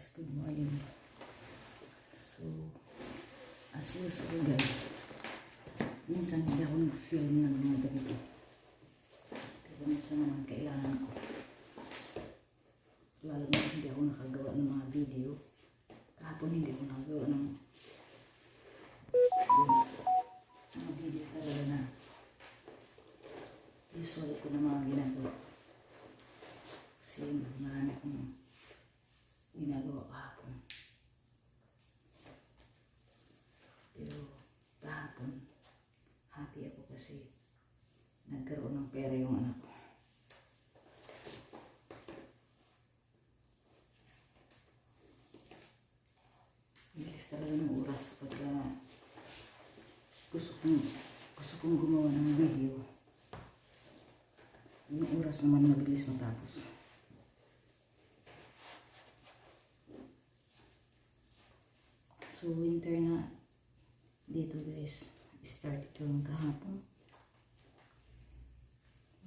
guys, good morning. So, as usual guys, minsan hindi ako nag-film ng mga ganito. Pero minsan naman kailangan ko. Lalo na hindi ako nakagawa ng mga video. Kahapon hindi ko nakagawa ng mga video talaga na usual ko na mga ginagawa. Kasi marami akong ginagawa kahapon. Pero kahapon, happy ako kasi nagkaroon ng pera yung anak ko. Bilis talaga ng oras pagka gusto kong, gusto kong gumawa ng video. Yung oras naman mabilis matapos. So, winter na dito guys. Start yung kahapon.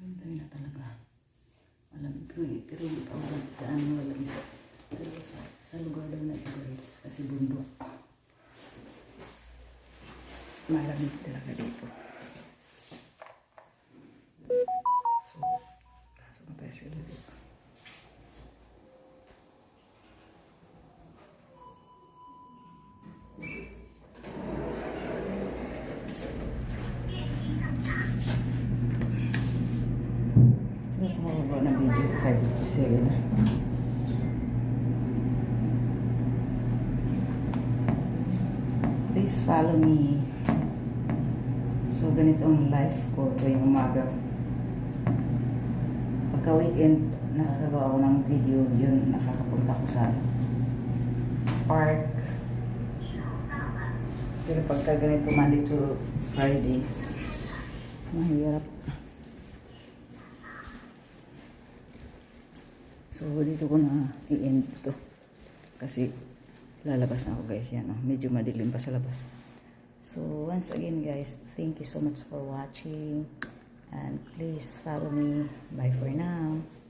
Winter na talaga. Eh. Pero hindi pa gaano malamig. Pero sa, sa lugar daw na ito guys. Kasi bundok. Malamig talaga dito. So, pasok na tayo sila dito. Ko ng video? 557 na. Please follow me. So, ganito ang life ko tuwing umaga. Pagka weekend, nakakagawa ako ng video, yun, nakakapunta ko sa park. Pero pagka ganito Monday to Friday, mahirap. So, dito ko na i-end to. Kasi, lalabas na ako guys. Yan, oh. medyo madilim pa sa labas. So, once again guys, thank you so much for watching. And please follow me. Bye for now.